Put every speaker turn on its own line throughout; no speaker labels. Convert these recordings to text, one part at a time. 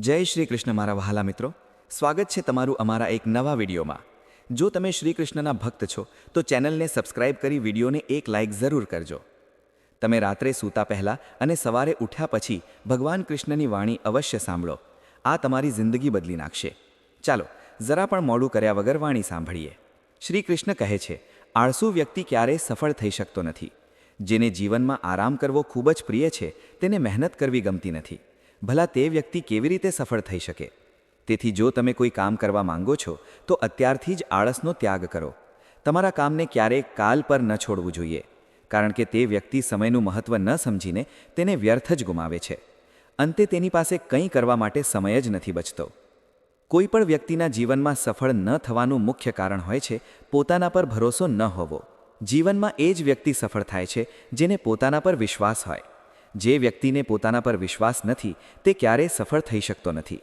જય શ્રી કૃષ્ણ મારા વહાલા મિત્રો. સ્વાગત છે તમારું અમારા એક નવા વિડીયોમાં. જો તમે શ્રી કૃષ્ણના ભક્ત છો, તો ચેનલને સબસ્ક્રાઇબ કરી વિડીયોને એક લાઇક જરૂર કરજો. તમે રાત્રે સૂતા પહેલાં અને સવારે ઉઠ્યા પછી ભગવાન કૃષ્ણની વાણી અવશ્ય સાંભળો. આ તમારી જિંદગી બદલી નાખશે. ચાલો, જરા પણ મોડું કર્યા વગર વાણી સાંભળીએ. શ્રી કૃષ્ણ કહે છે, આળસુ વ્યક્તિ ક્યારેય સફળ થઈ શકતો નથી. જેને જીવનમાં આરામ કરવો ખૂબ જ પ્રિય છે, તેને મહેનત કરવી ગમતી નથી. ભલા તે વ્યક્તિ કેવી રીતે સફળ થઈ શકે? તેથી જો તમે કોઈ કામ કરવા માંગો છો, તો અત્યારથી જ આળસનો ત્યાગ કરો. તમારા કામને ક્યારેય કાલ પર ન છોડવું જોઈએ, કારણ કે તે વ્યક્તિ સમયનું મહત્ત્વ ન સમજીને તેને વ્યર્થ જ ગુમાવે છે. અંતે તેની પાસે કંઈ કરવા માટે સમય જ નથી બચતો. કોઈ પણ વ્યક્તિના જીવનમાં સફળ ન થવાનું મુખ્ય કારણ હોય છે, પોતાના પર ભરોસો ન હોવો. જીવનમાં એ જ વ્યક્તિ સફળ થાય છે, જેને પોતાના પર વિશ્વાસ હોય. જે વ્યક્તિને પોતાના પર વિશ્વાસ નથી, તે ક્યારેય સફળ થઈ શકતો નથી.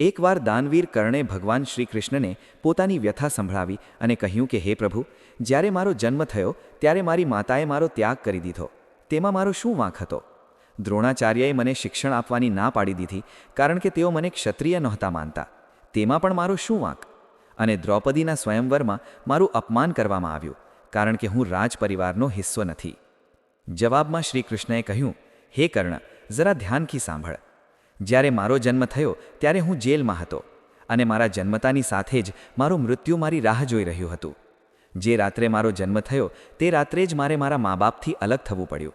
એકવાર દાનવીર કર્ણે ભગવાન શ્રી કૃષ્ણને પોતાની વ્યથા સંભળાવી અને કહ્યું કે, હે પ્રભુ, જ્યારે મારો જન્મ થયો, ત્યારે મારી માતાએ મારો ત્યાગ કરી દીધો. તેમાં મારો શું વાંક હતો દ્રોણાચાર્યએ મને શિક્ષણ આપવાની ના પાડી દીધી, કારણ કે તેઓ મને ક્ષત્રિય નહોતા માનતા. તેમાં પણ મારો શું વાંક? અને દ્રૌપદીના સ્વયંવરમાં મારું અપમાન કરવામાં આવ્યું, કારણ કે હું રાજ પરિવારનો હિસ્સો નથી. જવાબમાં શ્રી કૃષ્ણએ કહ્યું હે કર્ણ, જરા ધ્યાનથી સાંભળ. જ્યારે મારો જન્મ થયો, ત્યારે હું જેલમાં હતો અને મારા જન્મતાની સાથે જ મારું મૃત્યુ મારી રાહ જોઈ રહ્યું હતું. જે રાત્રે મારો જન્મ થયો, તે રાત્રે જ મારે મારા મા બાપથી અલગ થવું પડ્યું.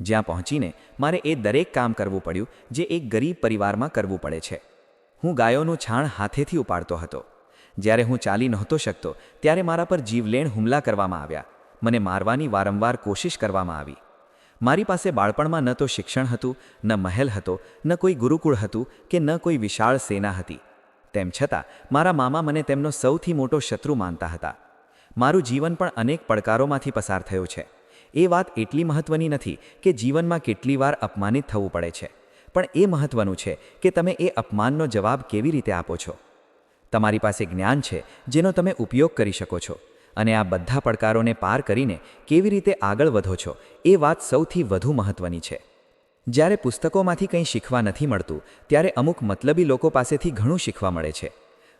જ્યાં પહોંચીને મારે એ દરેક કામ કરવું પડ્યું, જે એક ગરીબ પરિવારમાં કરવું પડે છે. હું ગાયોનું છાણ હાથેથી ઉપાડતો હતો. જ્યારે હું ચાલી નહોતો શકતો, ત્યારે મારા પર જીવલેણ હુમલા કરવામાં આવ્યા. મને મારવાની વારંવાર કોશિશ કરવામાં આવી. મારી પાસે બાળપણમાં ન તો શિક્ષણ હતું, ન મહેલ હતો, ન કોઈ ગુરુકુળ હતું કે ન કોઈ વિશાળ સેના હતી. તેમ છતાં, મારા મામા મને તેમનો સૌથી મોટો શત્રુ માનતા હતા. મારું જીવન પણ અનેક પડકારોમાંથી પસાર થયું છે. એ વાત એટલી મહત્વની નથી કે જીવનમાં કેટલી વાર અપમાનિત થવું પડે છે. પણ એ મહત્વનું છે કે તમે એ અપમાનનો જવાબ કેવી રીતે આપો છો. તમારી પાસે જ્ઞાન છે, જેનો તમે ઉપયોગ કરી શકો છો. અને આ બધા પડકારોને પાર કરીને કેવી રીતે આગળ વધો છો એ વાત સૌથી વધુ મહત્વની છે. જ્યારે પુસ્તકોમાંથી કંઈ શીખવા નથી મળતું, ત્યારે અમુક મતલબી લોકો પાસેથી ઘણું શીખવા મળે છે.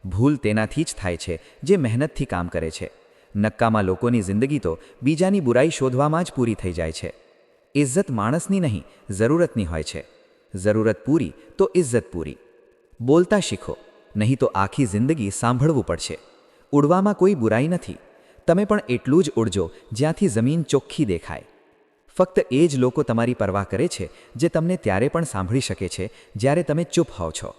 ભૂલ તેનાથી જ થાય છે જે મહેનતથી કામ કરે છે. નક્કામાં લોકોની જિંદગી તો બીજાની બુરાઈ શોધવામાં જ પૂરી થઈ જાય છે. ઇજ્જત માણસની નહીં, જરૂરતની હોય છે. જરૂરત પૂરી તો ઇજ્જત પૂરી. બોલતા શીખો, નહીં તો આખી જિંદગી સાંભળવું પડશે. ઉડવામાં કોઈ બુરાઈ નથી. તમે પણ એટલું જ ઉડજો, જ્યાંથી જમીન ચોખ્ખી દેખાય. ફક્ત એ જ લોકો તમારી પરવાહ કરે છે, જે તમને ત્યારે પણ સાંભળી શકે છે, જ્યારે તમે ચૂપ હોવ છો.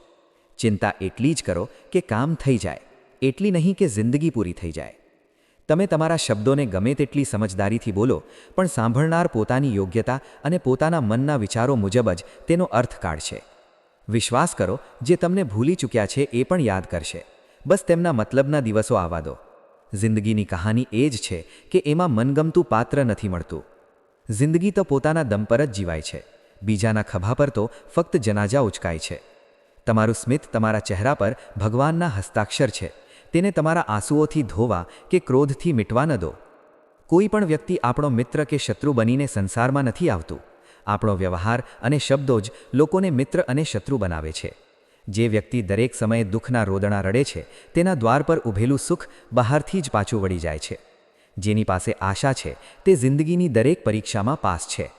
ચિંતા એટલી જ કરો કે કામ થઈ જાય, એટલી નહીં કે જિંદગી પૂરી થઈ જાય. તમે તમારા શબ્દોને ગમે તેટલી સમજદારીથી બોલો, પણ સાંભળનાર પોતાની યોગ્યતા અને પોતાના મનના વિચારો મુજબ જ તેનો અર્થ કાઢશે વિશ્વાસ કરો, જે તમને ભૂલી ચૂક્યા છે એ પણ યાદ કરશે. બસ તેમના મતલબના દિવસો આવવા દો. જિંદગીની કહાની એ જ છે કે એમાં મનગમતું પાત્ર નથી મળતું. જિંદગી તો પોતાના દમ પર જ જીવાય છે. બીજાના ખભા પર તો ફક્ત જનાજા ઉચકાય છે. તમારું સ્મિત તમારા ચહેરા પર ભગવાનના હસ્તાક્ષર છે. તેને તમારા આંસુઓથી ધોવા કે ક્રોધથી મિટવા ન દો. કોઈ પણ વ્યક્તિ આપણો મિત્ર કે શત્રુ બનીને સંસારમાં નથી આવતું. આપણો વ્યવહાર અને શબ્દો જ લોકોને મિત્ર અને શત્રુ બનાવે છે. જે વ્યક્તિ દરેક સમયે દુઃખના રોદણા રડે છે, તેના દ્વાર પર ઊભેલું સુખ બહારથી જ પાછું વળી જાય છે. જેની પાસે આશા છે, તે જિંદગીની દરેક પરીક્ષામાં પાસ છે.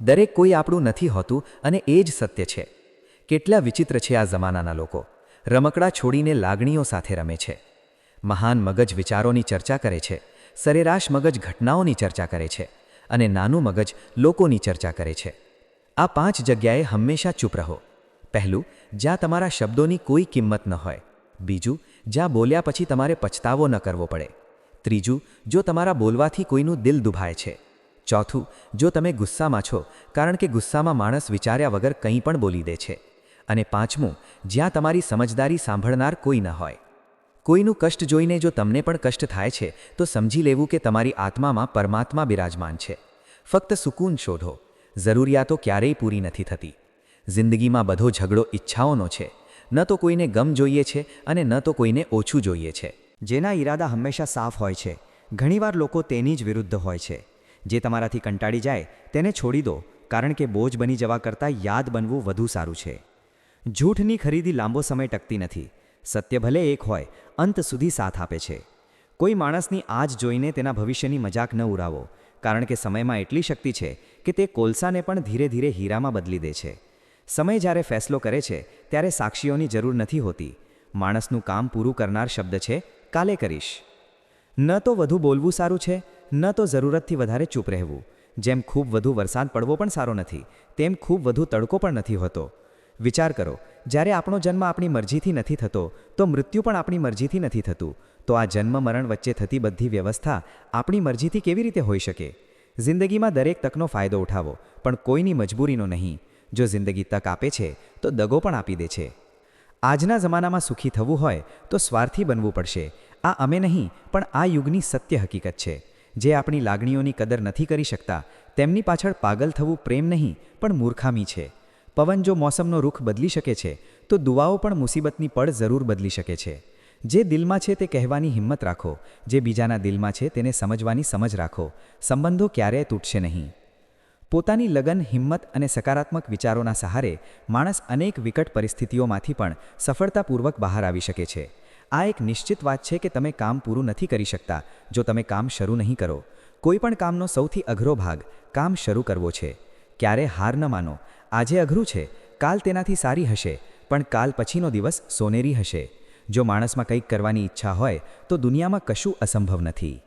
દરેક કોઈ આપણું નથી હોતું અને એ જ સત્ય છે. કેટલા વિચિત્ર છે આ જમાનાના લોકો. રમકડા છોડીને લાગણીઓ સાથે રમે છે. મહાન મગજ વિચારોની ચર્ચા કરે છે. સરેરાશ મગજ ઘટનાઓની ચર્ચા કરે છે. અને નાનું મગજ લોકોની ચર્ચા કરે છે. આ પાંચ જગ્યાએ હંમેશા ચૂપ રહો. પહેલું, જ્યાં તમારા શબ્દોની કોઈ કિંમત ન હોય. બીજું, જ્યાં બોલ્યા પછી તમારે પછતાવો ન કરવો પડે. ત્રીજું, જો તમારા બોલવાથી કોઈનું દિલ દુભાય છે. ચોથું, જો તમે ગુસ્સામાં છો, કારણ કે ગુસ્સામાં માણસ વિચાર્યા વગર કંઈ પણ બોલી દે છે. અને પાંચમું, જ્યાં તમારી સમજદારી સાંભળનાર કોઈ ન હોય. કોઈનું કષ્ટ જોઈને જો તમને પણ કષ્ટ થાય છે, તો સમજી લેવું કે તમારી આત્મામાં પરમાત્મા બિરાજમાન છે. ફક્ત સુકૂન શોધો. જરૂરિયાતો ક્યારેય પૂરી નથી થતી. જિંદગીમાં બધો ઝઘડો ઈચ્છાઓનો છે. ન તો કોઈને ગમ જોઈએ છે અને ન તો કોઈને ઓછું જોઈએ છે.
જેના ઈરાદા હંમેશા સાફ હોય છે. ઘણીવાર લોકો તેની જ વિરુદ્ધ હોય છે. જે તમારાથી કંટાળી જાય, તેને છોડી દો, કારણ કે બોજ બની જવા કરતાં યાદ બનવું વધુ સારું છે. જૂઠની ખરીદી લાંબો સમય ટકતી નથી. સત્ય ભલે એક હોય, અંત સુધી સાથ આપે છે. કોઈ માણસની આજ જોઈને તેના ભવિષ્યની મજાક ન ઉડાવો, કારણ કે સમયમાં એટલી શક્તિ છે કે તે કોલસાને પણ ધીરે ધીરે હીરામાં બદલી દે છે. સમય જ્યારે ફેસલો કરે છે, ત્યારે સાક્ષીઓની જરૂર નથી હોતી. માણસનું કામ પૂરું કરનાર શબ્દ છે, કાલે કરીશ. ન તો વધુ બોલવું સારું છે, ન તો જરૂરતથી વધારે ચૂપ રહેવું. જેમ ખૂબ વધુ વરસાદ પડવો પણ સારો નથી, તેમ ખૂબ વધુ તડકો પણ નથી હોતો. વિચાર કરો, જ્યારે આપણો જન્મ આપણી મરજીથી નથી થતો, તો મૃત્યુ પણ આપણી મરજીથી નથી થતું. તો આ જન્મ મરણ વચ્ચે થતી બધી વ્યવસ્થા આપણી મરજીથી કેવી રીતે હોઈ શકે? જિંદગીમાં દરેક તકનો ફાયદો ઉઠાવો, પણ કોઈની મજબૂરીનો નહીં. જો જિંદગી તક આપે છે, તો દગો પણ આપી દે છે. આજના જમાનામાં સુખી થવું હોય, તો સ્વાર્થી બનવું પડશે. આ અમે નહીં, પણ આ યુગની સત્ય હકીકત છે. જે આપણી લાગણીઓની કદર નથી કરી શકતા, તેમની પાછળ પાગલ થવું પ્રેમ નહીં, પણ મૂર્ખામી છે. પવન જો મોસમનો રૂખ બદલી શકે છે, તો દુવાઓ પણ મુસીબતની પળ જરૂર બદલી શકે છે. જે દિલમાં છે તે કહેવાની હિંમત રાખો, જે બીજાના દિલમાં છે તેને સમજવાની સમજ રાખો. સંબંધો ક્યારેય તૂટશે નહીં. પોતાની લગન, હિંમત અને સકારાત્મક વિચારોના સહારે માણસ અનેક વિકટ પરિસ્થિતિઓમાંથી પણ સફળતાપૂર્વક બહાર આવી શકે છે. આ એક નિશ્ચિત વાત છે કે તમે કામ પૂરું નથી કરી શકતા, જો તમે કામ શરૂ નહીં કરો. કોઈપણ કામનો સૌથી અઘરો ભાગ કામ શરૂ કરવો છે. ક્યારે હાર ન માનો. આજે અઘરું છે. કાલ તેનાથી સારી હશે, પણ કાલ પછીનો દિવસ સોનેરી હશે. જો માણસમાં કંઈક કરવાની ઈચ્છા હોય, તો દુનિયામાં કશું અસંભવ નથી.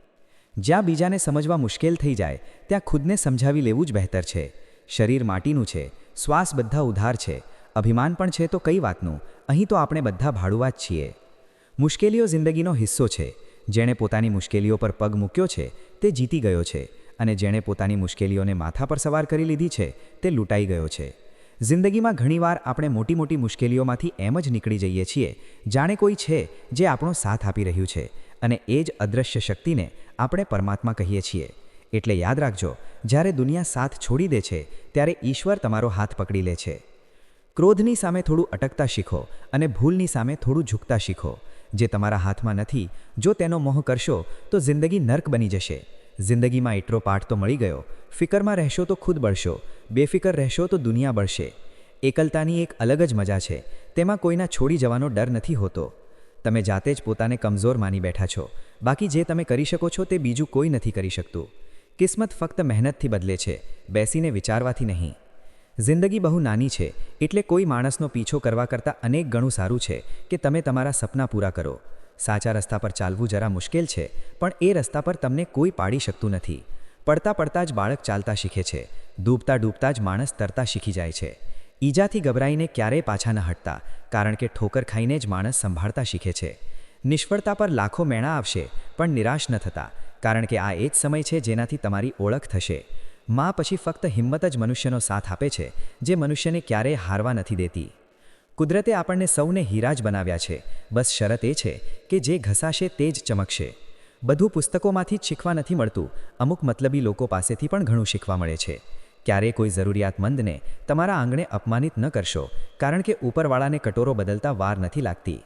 જ્યાં બીજાને સમજવા મુશ્કેલ થઈ જાય, ત્યાં ખુદને સમજાવી લેવું જ બહેતર છે. શરીર માટીનું છે, શ્વાસ બધા ઉધાર છે. અભિમાન પણ છે તો કઈ વાતનું? અહીં તો આપણે બધા ભાડુવા જ છીએ. મુશ્કેલીઓ જિંદગીનો હિસ્સો છે. જેણે પોતાની મુશ્કેલીઓ પર પગ મૂક્યો છે, તે જીતી ગયો છે. અને જેણે પોતાની મુશ્કેલીઓને માથા પર સવાર કરી લીધી છે, તે લૂંટાઈ ગયો છે. જિંદગીમાં ઘણીવાર આપણે મોટી મોટી મુશ્કેલીઓમાંથી એમ જ નીકળી જઈએ છીએ. જાણે કોઈ છે જે આપણો સાથ આપી રહ્યું છે. અને એ જ અદૃશ્ય શક્તિને આપણે પરમાત્મા કહીએ છીએ. એટલે યાદ રાખજો, જ્યારે દુનિયા સાથ છોડી દે છે, ત્યારે ઈશ્વર તમારો હાથ પકડી લે છે. ક્રોધની સામે થોડું અટકતા શીખો અને ભૂલની સામે થોડું ઝૂકતા શીખો. જે તમારા હાથમાં નથી, જો તેનો મોહ કરશો, તો જિંદગી નર્ક બની જશે. જિંદગીમાં એટલો પાઠ તો મળી ગયો, ફિકરમાં રહેશો તો ખુદ બળશો, બેફિકર રહેશો તો દુનિયા બળશે. એકલતાની એક અલગ જ મજા છે, તેમાં કોઈના છોડી જવાનો ડર નથી હોતો. તમે જાતે જ પોતાને કમજોર માની બેઠા છો. બાકી જે તમે કરી શકો છો તે બીજું કોઈ નથી કરી શકતું. કિસ્મત ફક્ત મહેનતથી બદલે છે, બેસીને વિચારવાથી નહીં. જિંદગી બહુ નાની છે, એટલે કોઈ માણસનો પીછો કરવા કરતાં અનેક ગણું સારું છે કે તમે તમારા સપના પૂરા કરો. સાચા રસ્તા પર ચાલવું જરા મુશ્કેલ છે, પણ એ રસ્તા પર તમને કોઈ પાડી શકતું નથી. પડતા પડતા જ બાળક ચાલતા શીખે છે, ડૂબતા ડૂબતા જ માણસ તરતા શીખી જાય છે. ઈજાથી ગભરાઈને ક્યારેય પાછા ન હટતા કારણ કે ઠોકર ખાઈને જ માણસ સંભાળતા શીખે છે. નિષ્ફળતા પર લાખો મેણા આવશે, પણ નિરાશ ન થતા, કારણ કે આ એ જ સમય છે જેનાથી તમારી ઓળખ થશે. માં પછી ફક્ત હિંમત જ મનુષ્યનો સાથ આપે છે, જે મનુષ્યને ક્યારેય હારવા નથી દેતી. કુદરતે આપણને સૌને હીરા જ બનાવ્યા છે, બસ શરત એ છે કે જે ઘસાશે તે જ ચમકશે. બધું પુસ્તકોમાંથી જ શીખવા નથી મળતું, અમુક મતલબી લોકો પાસેથી પણ ઘણું શીખવા મળે છે. ક્યારેય કોઈ જરૂરિયાતમંદને તમારા આંગણે અપમાનિત ન કરશો, કારણ કે ઉપરવાળાને કટોરો બદલતા વાર નથી લાગતી.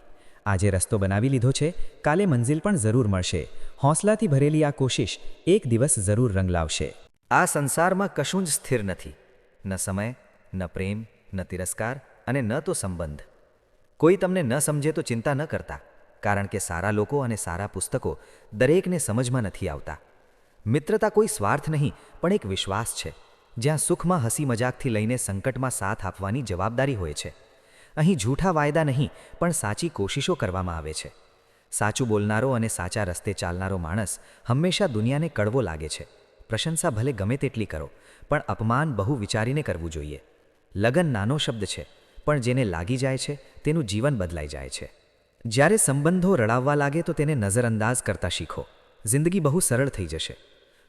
આજે રસ્તો બનાવી લીધો છે, કાલે મંજિલ પણ જરૂર મળશે. હોંસલાથી ભરેલી આ કોશિશ એક દિવસ જરૂર રંગ લાવશે. આ સંસારમાં કશું જ સ્થિર નથી. ન સમય, ન પ્રેમ, ન તિરસ્કાર અને ન તો સંબંધ. કોઈ તમને ન સમજે તો ચિંતા ન કરતા, કારણ કે સારા લોકો અને સારા પુસ્તકો દરેકને સમજમાં નથી આવતા. મિત્રતા કોઈ સ્વાર્થ નહીં, પણ એક વિશ્વાસ છે. જ્યાં સુખમાં હસી મજાકથી લઈને સંકટમાં સાથ આપવાની જવાબદારી હોય છે. અહીં જૂઠા વાયદા નહીં, પણ સાચી કોશિશો કરવામાં આવે છે. સાચું બોલનારો અને સાચા રસ્તે ચાલનારો માણસ હંમેશા દુનિયાને કડવો લાગે છે. પ્રશંસા ભલે ગમે તેટલી કરો, પણ અપમાન બહુ વિચારીને કરવું જોઈએ. લગન નાનો શબ્દ છે, પણ જેને લાગી જાય છે, તેનું જીવન બદલાઈ જાય છે. જ્યારે સંબંધો રડાવવા લાગે તો તેને નજરઅંદાજ કરતા શીખો. જિંદગી બહુ સરળ થઈ જશે.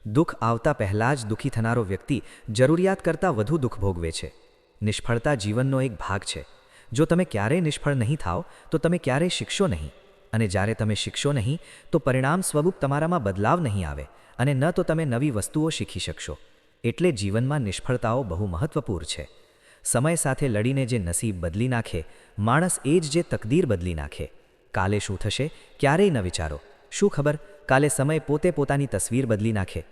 દુઃખ આવતા પહેલાં જ દુઃખી થનારો વ્યક્તિ જરૂરિયાત કરતાં વધુ દુઃખ ભોગવે છે. નિષ્ફળતા જીવનનો એક ભાગ છે. જો તમે ક્યારેય નિષ્ફળ નહીં થાઓ, તો તમે ક્યારેય શીખશો નહીં. અને જ્યારે તમે શીખશો નહીં, તો પરિણામ સ્વરૂપ તમારામાં બદલાવ નહીં આવે અને ન તો તમે નવી વસ્તુઓ શીખી શકશો. એટલે જીવનમાં નિષ્ફળતાઓ બહુ મહત્વપૂર્ણ છે. સમય સાથે લડીને જે નસીબ બદલી નાખે, માણસ એ જ જે તકદીર બદલી નાખે. કાલે શું થશે, ક્યારેય ન વિચારો. શું ખબર? કાલે સમય પોતે પોતાની તસવીર બદલી નાખે.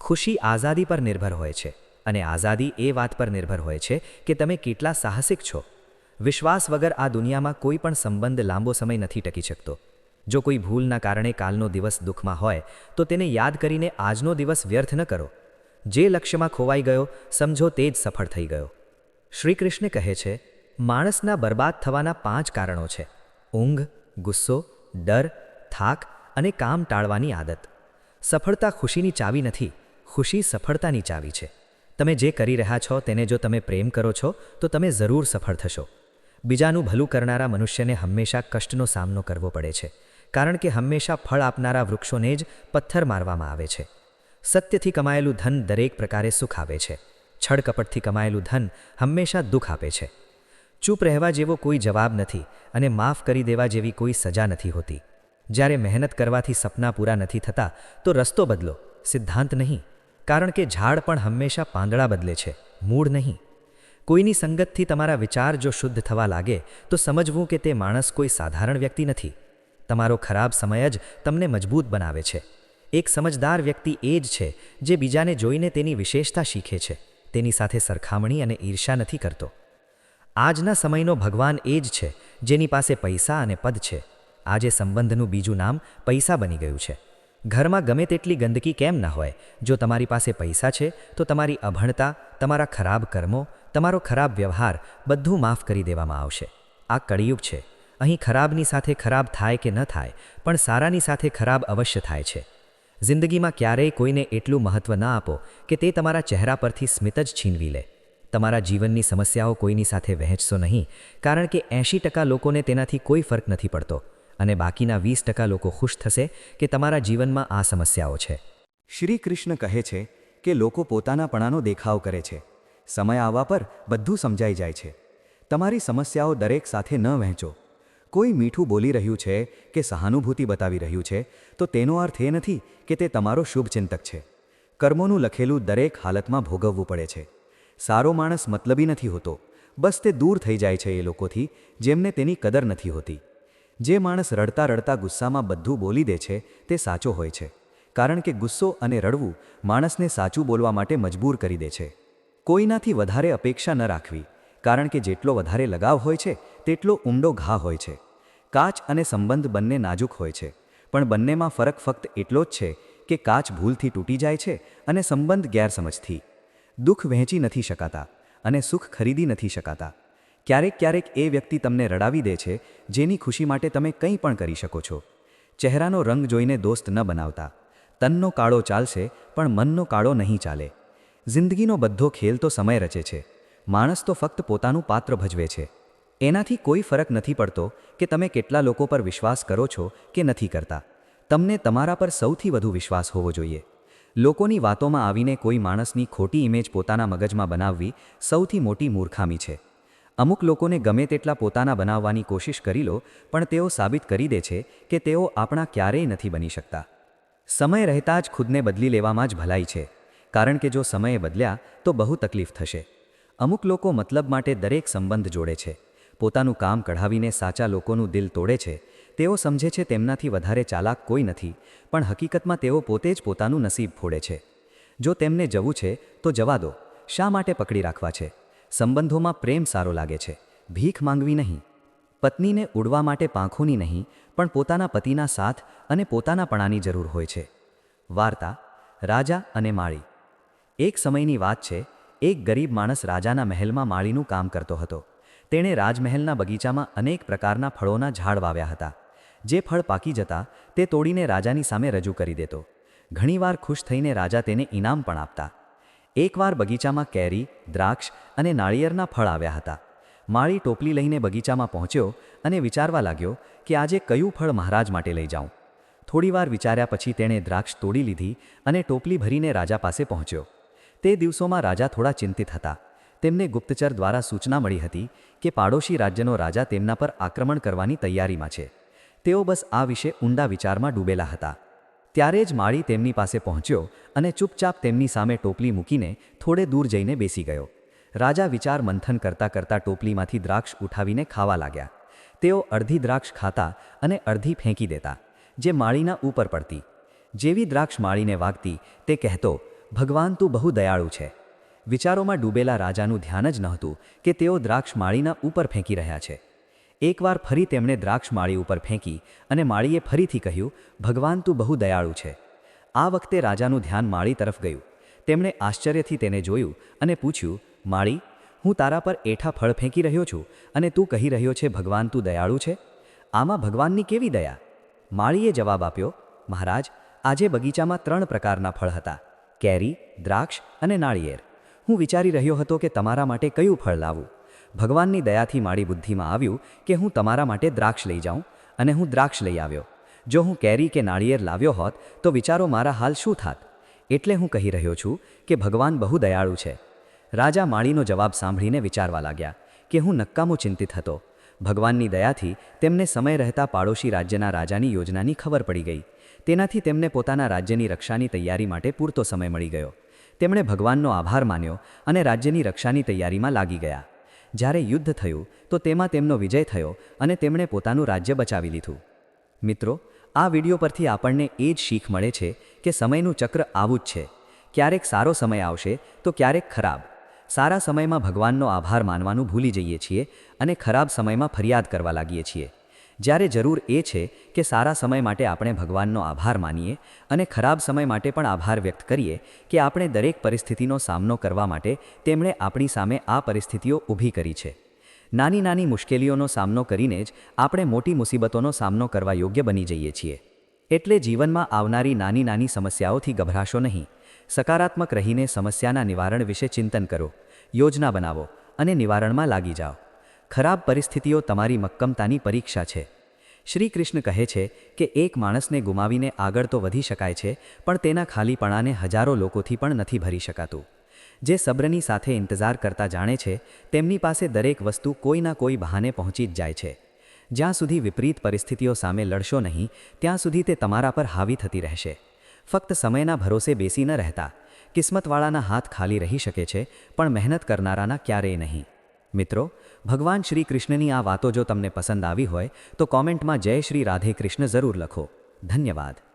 ખુશી આઝાદી પર નિર્ભર હોય છે અને આઝાદી એ વાત પર નિર્ભર હોય છે કે તમે કેટલા સાહસિક છો. વિશ્વાસ વગર આ દુનિયામાં કોઈ પણ સંબંધ લાંબો સમય નથી ટકી શકતો. જો કોઈ ભૂલના કારણે કાલનો દિવસ દુઃખમાં હોય, તો તેને યાદ કરીને આજનો દિવસ વ્યર્થ ન કરો. જે લક્ષ્યમાં ખોવાઈ ગયો, સમજો તે જ સફળ થઈ ગયો. શ્રી કૃષ્ણ કહે છે, માણસના બરબાદ થવાના પાંચ કારણો છે. ઊંઘ, ગુસ્સો, ડર, થાક અને કામ ટાળવાની આદત. સફળતા ખુશીની ચાવી નથી, ખુશી સફળતાની ચાવી છે. તમે જે કરી રહ્યા છો તેને જો તમે પ્રેમ કરો છો, તો તમે જરૂર સફળ થશો. બીજાનું ભલું કરનારા મનુષ્યને હંમેશા કષ્ટનો સામનો કરવો પડે છે, કારણ કે હંમેશા ફળ આપનારા વૃક્ષોને જ પથ્થર મારવામાં આવે છે. સત્યથી કમાયેલું ધન દરેક પ્રકારે સુખ આપે છે. છડકપટથી કમાયેલું ધન હંમેશા દુઃખ આપે છે. ચૂપ રહેવા જેવો કોઈ જવાબ નથી અને માફ કરી દેવા જેવી કોઈ સજા નથી હોતી. જ્યારે મહેનત કરવાથી સપના પૂરા નથી થતા, તો રસ્તો બદલો, સિદ્ધાંત નહીં. કારણ કે ઝાડ પણ હંમેશા પાંદડા બદલે છે, મૂળ નહીં. કોઈની સંગતથી તમારા વિચાર જો શુદ્ધ થવા લાગે, તો સમજવું કે તે માણસ કોઈ સાધારણ વ્યક્તિ નથી. તમારો ખરાબ સમય જ તમને મજબૂત બનાવે છે. એક સમજદાર વ્યક્તિ એ જ છે, જે બીજાને જોઈને તેની વિશેષતા શીખે છે, તેની સાથે સરખામણી અને ઈર્ષા નથી કરતો. આજના સમયનો ભગવાન એ જ છે, જેની પાસે પૈસા અને પદ છે. આજે સંબંધનું બીજું નામ પૈસા બની ગયું છે. ઘરમાં ગમે તેટલી ગંદકી કેમ ન હોય? જો તમારી પાસે પૈસા છે, તો તમારી અભણતા, તમારા ખરાબ કર્મો, તમારો ખરાબ વ્યવહાર બધું માફ કરી દેવામાં આવશે. આ કળિયુગ છે. અહીં ખરાબની સાથે ખરાબ થાય કે ન થાય, પણ સારાની સાથે ખરાબ અવશ્ય થાય છે. જિંદગીમાં ક્યારેય કોઈને એટલું મહત્ત્વ ન આપો કે તે તમારા ચહેરા પરથી સ્મિત જ છીનવી લે. તમારા જીવનની સમસ્યાઓ કોઈની સાથે વહેંચશો નહીં, કારણ કે એંશી ટકા લોકોને તેનાથી કોઈ ફરક નથી પડતો. અને બાકીના વીસ ટકા લોકો ખુશ થશે કે તમારા જીવનમાં આ સમસ્યાઓ છે.
શ્રી કૃષ્ણ કહે છે કે લોકો પોતાનાપણાનો દેખાવ કરે છે. સમય આવવા પર બધું સમજાઈ જાય છે. તમારી સમસ્યાઓ દરેક સાથે ન વહેંચો. કોઈ મીઠું બોલી રહ્યું છે કે સહાનુભૂતિ બતાવી રહ્યું છે, તો તેનો અર્થ એ નથી કે તે તમારો શુભચિંતક છે. કર્મોનું લખેલું દરેક હાલતમાં ભોગવવું પડે છે. સારો માણસ મતલબી નથી હોતો. બસ તે દૂર થઈ જાય છે એ લોકોથી, જેમને તેની કદર નથી હોતી. જે માણસ રડતા રડતા ગુસ્સામાં બધું બોલી દે છે, તે સાચો હોય છે. કારણ કે ગુસ્સો અને રડવું માણસને સાચું બોલવા માટે મજબૂર કરી દે છે. કોઈનાથી વધારે અપેક્ષા ન રાખવી, કારણ કે જેટલો વધારે લગાવ હોય છે, તેટલો ઊંડો ઘા હોય છે. કાચ અને સંબંધ બંને નાજુક હોય છે, પણ બંનેમાં ફરક ફક્ત એટલો જ છે કે કાચ ભૂલથી તૂટી જાય છે અને સંબંધ ગેરસમજથી. દુઃખ વહેંચી નથી શકાતા અને સુખ ખરીદી નથી શકાતા. ક્યારેક ક્યારેક એ વ્યક્તિ તમને રડાવી દે છે, જેની ખુશી માટે તમે કંઈ પણ કરી શકો છો. ચહેરાનો રંગ જોઈને દોસ્ત ન બનાવતા. તનનો કાળો ચાલશે, પણ મનનો કાળો નહીં ચાલે. જિંદગીનો બધો ખેલ તો સમય રચે છે. માણસ તો ફક્ત પોતાનું પાત્ર ભજવે છે. એનાથી કોઈ ફરક નથી પડતો કે તમે કેટલા લોકો પર વિશ્વાસ કરો છો કે નથી કરતા. તમને તમારા પર સૌથી વધુ વિશ્વાસ હોવો જોઈએ. લોકોની વાતોમાં આવીને કોઈ માણસની ખોટી ઇમેજ પોતાના મગજમાં બનાવવી સૌથી મોટી મૂર્ખામી છે. અમુક લોકોને ગમે તેટલા પોતાના બનાવવાની કોશિશ કરી લો, પણ તેઓ સાબિત કરી દે છે કે તેઓ આપણા ક્યારેય નથી બની શકતા. સમય રહેતા જ ખુદને બદલી લેવામાં જ ભલાઈ છે. કારણ કે જો સમયે બદલ્યા, તો બહુ તકલીફ થશે. અમુક લોકો મતલબ માટે દરેક સંબંધ જોડે છે. પોતાનું કામ કઢાવીને સાચા લોકોનું દિલ તોડે છે. તેઓ સમજે છે તેમનાથી વધારે ચાલાક કોઈ નથી, પણ હકીકતમાં તેઓ પોતે જ પોતાનું નસીબ ફોડે છે. જો તેમને જવું છે, તો જવા દો. શા માટે પકડી રાખવા છે? સંબંધોમાં પ્રેમ સારો લાગે છે. ભીખ માંગવી નહીં. પત્નીને ઉડવા માટે પાંખોની નહીં, પણ પોતાના પતિના સાથ અને પોતાનાપણાની જરૂર હોય છે. વાર્તા, રાજા અને માળી. એક સમયની વાત છે, એક ગરીબ માણસ રાજાના મહેલમાં માળીનું કામ કરતો હતો. તેણે રાજમહેલના બગીચામાં અનેક પ્રકારના ફળોના ઝાડ વાવ્યા હતા. જે ફળ પાકી જતા, તે તોડીને રાજાની સામે રજૂ કરી દેતો. ઘણીવાર ખુશ થઈને રાજા તેને ઇનામ પણ આપતા. એકવાર બગીચામાં કેરી, દ્રાક્ષ અને નાળિયેરના ફળ આવ્યા હતા. માળી ટોપલી લઈને બગીચામાં પહોંચ્યો અને વિચારવા લાગ્યો કે આજે કયું ફળ મહારાજ માટે લઈ જાઉં. થોડીવાર વિચાર્યા પછી તેણે દ્રાક્ષ તોડી લીધી અને ટોપલી ભરીને રાજા પાસે પહોંચ્યો. તે દિવસોમાં રાજા થોડા ચિંતિત હતા. તેમને ગુપ્તચર દ્વારા સૂચના મળી હતી કે પાડોશી રાજ્યનો રાજા તેમના પર આક્રમણ કરવાની તૈયારીમાં છે. તેઓ બસ આ વિશે ઊંડા વિચારમાં ડૂબેલા હતા. ત્યારે જ માળી તેમની પાસે પહોંચ્યો અને ચૂપચાપ તેમની સામે ટોપલી મૂકીને થોડે દૂર જઈને બેસી ગયો. રાજા વિચાર મંથન કરતા કરતા ટોપલીમાંથી દ્રાક્ષ ઉઠાવીને ખાવા લાગ્યા. તેઓ અડધી દ્રાક્ષ ખાતા અને અડધી ફેંકી દેતા, જે માળીના ઉપર પડતી. જેવી દ્રાક્ષ માળીને વાગતી, તે કહેતો, ભગવાન, તું બહુ દયાળુ છે.
વિચારોમાં ડૂબેલા રાજાનું ધ્યાન જ નહોતું કે તેઓ દ્રાક્ષ માળીના ઉપર ફેંકી રહ્યા છે. એકવાર ફરી તેમણે દ્રાક્ષ માળી ઉપર ફેંકી અને માળીએ ફરીથી કહ્યું, ભગવાન, તું બહુ દયાળુ છે. આ વખતે રાજાનું ધ્યાન માળી તરફ ગયું. તેમણે આશ્ચર્યથી તેને જોયું અને પૂછ્યું, માળી, હું તારા પર એઠા ફળ ફેંકી રહ્યો છું અને તું કહી રહ્યો છે, ભગવાન, તું દયાળુ છે? આમાં ભગવાનની કેવી દયા? માળીએ જવાબ આપ્યો, મહારાજ, આજે બગીચામાં ત્રણ પ્રકારના ફળ હતા, કેરી, દ્રાક્ષ અને નાળિયેર. હું વિચારી રહ્યો હતો કે તમારા માટે કયું ફળ લાવું. ભગવાનની દયાથી મારી બુદ્ધિમાં આવ્યું કે હું તમારા માટે દ્રાક્ષ લઈ જાઉં અને હું દ્રાક્ષ લઈ આવ્યો. જો હું કેરી કે નાળિયેર લાવ્યો હોત, તો વિચારો મારા હાલ શું થાત? એટલે હું કહી રહ્યો છું કે ભગવાન બહુ દયાળુ છે. રાજા માળીનો જવાબ સાંભળીને વિચારવા લાગ્યા કે હું નક્કામો ચિંતિત હતો. ભગવાનની દયાથી તેમને સમય રહેતા પાડોશી રાજ્યના રાજાની યોજનાની ખબર પડી ગઈ. તેનાથી તેમને પોતાના રાજ્યની રક્ષાની તૈયારી માટે પૂરતો સમય મળી ગયો. તેમણે ભગવાનનો આભાર માન્યો અને રાજ્યની રક્ષાની તૈયારીમાં લાગી ગયા. જ્યારે યુદ્ધ થયું, તો તેમાં તેમનો વિજય થયો અને તેમણે પોતાનું રાજ્ય બચાવી લીધું. મિત્રો, આ વીડિયો પરથી આપણને એ જ શીખ મળે છે કે સમયનું ચક્ર આવું જ છે. ક્યારેક સારો સમય આવશે, તો ક્યારેક ખરાબ. સારા સમયમાં ભગવાનનો આભાર માનવાનું ભૂલી જઈએ છીએ અને ખરાબ સમયમાં ફરિયાદ કરવા લાગીએ છીએ. જ્યારે જરૂર એ છે કે સારા સમય માટે આપણે ભગવાનનો આભાર માનીએ અને ખરાબ સમય માટે પણ આભાર વ્યક્ત કરીએ કે આપણે દરેક પરિસ્થિતિનો સામનો કરવા માટે તેમણે આપણી સામે આ પરિસ્થિતિઓ ઊભી કરી છે. નાની નાની મુશ્કેલીઓનો સામનો કરીને જ આપણે મોટી મુસીબતોનો સામનો કરવા યોગ્ય બની જઈએ છીએ. એટલે જીવનમાં આવનારી નાની નાની સમસ્યાઓથી ગભરાશો નહીં. સકારાત્મક રહીને સમસ્યાના નિવારણ વિશે ચિંતન કરો. યોજના બનાવો અને નિવારણમાં લાગી જાઓ. ખરાબ પરિસ્થિતિઓ તમારી મક્કમતાની પરીક્ષા છે. શ્રી કૃષ્ણ કહે છે કે એક માણસને ગુમાવીને આગળ તો વધી શકાય છે, પણ તેના ખાલીપણાને હજારો લોકોથી પણ નથી ભરી શકાતું. જે સબ્રની સાથે ઇંતજાર કરતા જાણે છે, તેમની પાસે દરેક વસ્તુ કોઈના કોઈ બહાને પહોંચી જ જાય છે. જ્યાં સુધી વિપરીત પરિસ્થિતિઓ સામે લડશો નહીં, ત્યાં સુધી તે તમારા પર હાવી થતી રહેશે. ફક્ત સમયના ભરોસે બેસી ન રહેતા. કિસ્મતવાળાના હાથ ખાલી રહી શકે છે, પણ મહેનત કરનારાના ક્યારેય નહીં. મિત્રો ભગવાન શ્રી કૃષ્ણની આ વાતો જો તમને પસંદ આવી હોય તો કોમેન્ટમાં જય શ્રી રાધે કૃષ્ણ જરૂર લખો. ધન્યવાદ.